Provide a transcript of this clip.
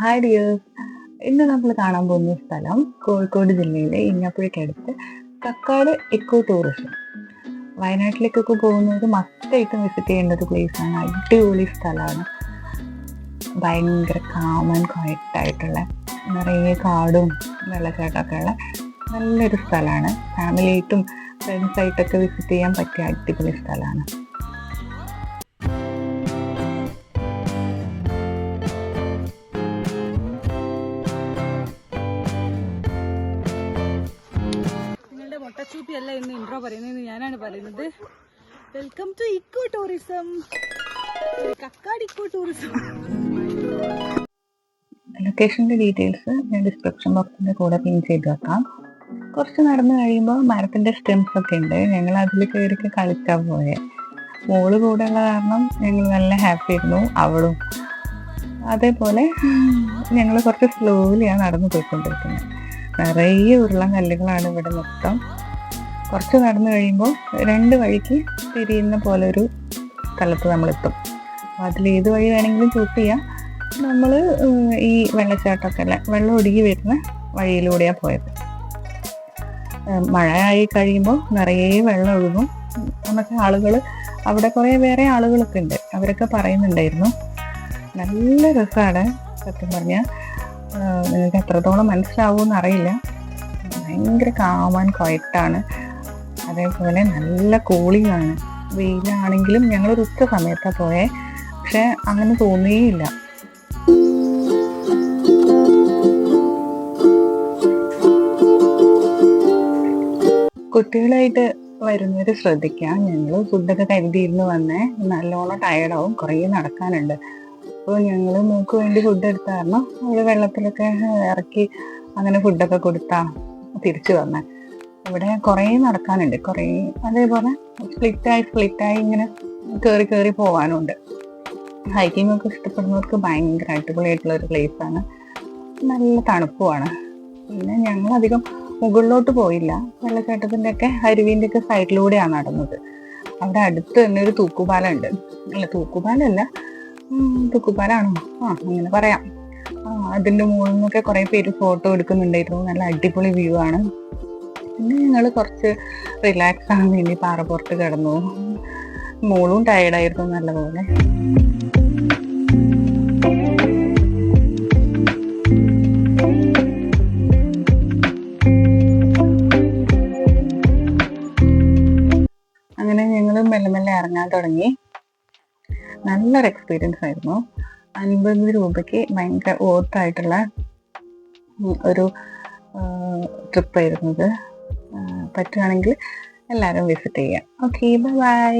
Hi dears ഇന്ന് നമ്മൾ കാണാൻ പോകുന്ന സ്ഥലം കോഴിക്കോട് ജില്ലയിലെ ഇങ്ങാപ്പുഴയ്ക്കടുത്ത് കക്കാട് എക്കോ ടൂറിസം വയനാട്ടിലേക്കൊക്കെ പോകുന്നവർ മസ്റ്റായിട്ടും വിസിറ്റ് ചെയ്യേണ്ട ഒരു ആണ്. അടിപൊളി സ്ഥലമാണ്. ഭയങ്കര കാമൻ ക്വയറ്റായിട്ടുള്ള നിറയെ കാടും വെള്ളച്ചാട്ടമൊക്കെ ഉള്ള നല്ലൊരു സ്ഥലമാണ്. ഫാമിലിയായിട്ടും ഫ്രണ്ട്സായിട്ടൊക്കെ വിസിറ്റ് ചെയ്യാൻ പറ്റിയ അടിപൊളി സ്ഥലമാണ്. അല്ല ഇന്ന് ഇൻട്രോ പറയുന്നത്. ഞാനാണ് പറയുന്നത്. Welcome to eco tourism Kakkad eco tourism ലൊക്കേഷന്റെ details ഞാൻ ഡിസ്ക്രിപ്ഷൻ ബോക്സിന്റെ കൂടെ പിൻ ചെയ്ത് വെക്കാം. കുറച്ച് നടന്നു കഴിയുമ്പോൾ മരത്തിന്റെ സ്റ്റെംസ് ഒക്കെ ഉണ്ട്. ഞങ്ങൾ അതിൽ കയറിയൊക്കെ കളിക്കാൻ പോയെ. മോൾ കൂടെ ഉള്ള കാരണം ഞങ്ങൾ നല്ല ഹാപ്പി ആയിരുന്നു അവളും. അതേപോലെ ഞങ്ങൾ കുറച്ച് സ്ലോലിയാണ് നടന്നു പോയിക്കൊണ്ടിരിക്കുന്നത്. നിറയെ ഉരുളൻ കല്ലുകളാണ് ഇവിടെ മൊത്തം. കുറച്ച് നടന്നു കഴിയുമ്പോൾ രണ്ട് വഴിക്ക് തിരിയുന്ന പോലെ ഒരു സ്ഥലത്ത് നമ്മളെത്തും. അപ്പോൾ അതിൽ ഏത് വഴി വേണമെങ്കിലും ചൂസ് ചെയ്യാം. നമ്മൾ ഈ വെള്ളച്ചാട്ടമൊക്കെ അല്ല വെള്ളം ഒഴുകി വരുന്ന വഴിയിലൂടെയാണ് പോയത്. മഴ ആയി കഴിയുമ്പോൾ നിറയെ വെള്ളം ഒഴുകും. നമുക്ക് ആളുകൾ അവിടെ കുറേ വേറെ ആളുകളൊക്കെ ഉണ്ട്. അവരൊക്കെ പറയുന്നുണ്ടായിരുന്നു നല്ല രസമാണ് സത്യം പറഞ്ഞാൽ നിങ്ങൾക്ക് എത്രത്തോളം മനസ്സിലാവുമെന്ന് അറിയില്ല. ഭയങ്കര കാമാൻ ക്വയറ്റാണ് അതേപോലെ നല്ല കൂളിങ്ങാണ്. വെയിലാണെങ്കിലും ഒരു ഉച്ച സമയത്താണ് പോയേ. പക്ഷെ അങ്ങനെ തോന്നിയേയില്ല. കുട്ടികളായിട്ട് വരുന്നവർ ശ്രദ്ധിക്കാം. ഞങ്ങൾ ഫുഡൊക്കെ കരുതിയിരുന്ന് വന്നേ. നല്ലോണം ടയർഡാവും. കുറേ നടക്കാനുണ്ട്. അപ്പോൾ ഞങ്ങൾ മൂക്ക് വേണ്ടി ഫുഡ് എടുത്തായിരുന്നു. അവർ വെള്ളത്തിലൊക്കെ ഇറക്കി അങ്ങനെ ഫുഡൊക്കെ കൊടുത്താ തിരിച്ചു വന്നേ. ഇവിടെ കുറേ നടക്കാനുണ്ട്. കുറേ അതേപോലെ സ്പ്ലിറ്റായി സ്പ്ലിറ്റായി ഇങ്ങനെ കയറി കയറി പോകാനുണ്ട് ഹൈക്കിംഗ് ഒക്കെ ഇഷ്ടപ്പെടുന്നവർക്ക് ഭയങ്കര അടിപൊളിയായിട്ടുള്ള ഒരു ആണ്. നല്ല തണുപ്പുമാണ്. പിന്നെ ഞങ്ങൾ അധികം മുകളിലോട്ട് പോയില്ല. വെള്ളച്ചാട്ടത്തിന്റെ ഒക്കെ അരുവിന്റെ ഒക്കെ സൈഡിലൂടെയാണ് നടന്നത്. അവിടെ അടുത്ത് തന്നെ ഒരു തൂക്കുപാലം ഉണ്ട് അല്ല തൂക്കുപാലല്ല. തൂക്കുപാലാണോ. ആ അങ്ങനെ പറയാം. അതിന്റെ മുകളിൽ നിന്നൊക്കെ കുറെ പേര് ഫോട്ടോ എടുക്കുന്നുണ്ടായിരുന്നു. നല്ല അടിപൊളി വ്യൂ ആണ്. പിന്നെ ഞങ്ങൾ കുറച്ച് റിലാക്സ് ആകാൻ വേണ്ടി പാറപ്പുറത്ത് കിടന്നു. മോളും ടയർഡായിരുന്നു നല്ലപോലെ. അങ്ങനെ ഞങ്ങൾ മെല്ലെ മെല്ലെ ഇറങ്ങാൻ തുടങ്ങി. നല്ലൊരു എക്സ്പീരിയൻസ് ആയിരുന്നു. അൻപത് രൂപയ്ക്ക് ഭയങ്കര ഓർത്തായിട്ടുള്ള ഒരു ട്രിപ്പ് ആയിരുന്നത് പറ്റുകയാണെങ്കിൽ എല്ലാവരും വിസിറ്റ് ചെയ്യാം. Okay bye bye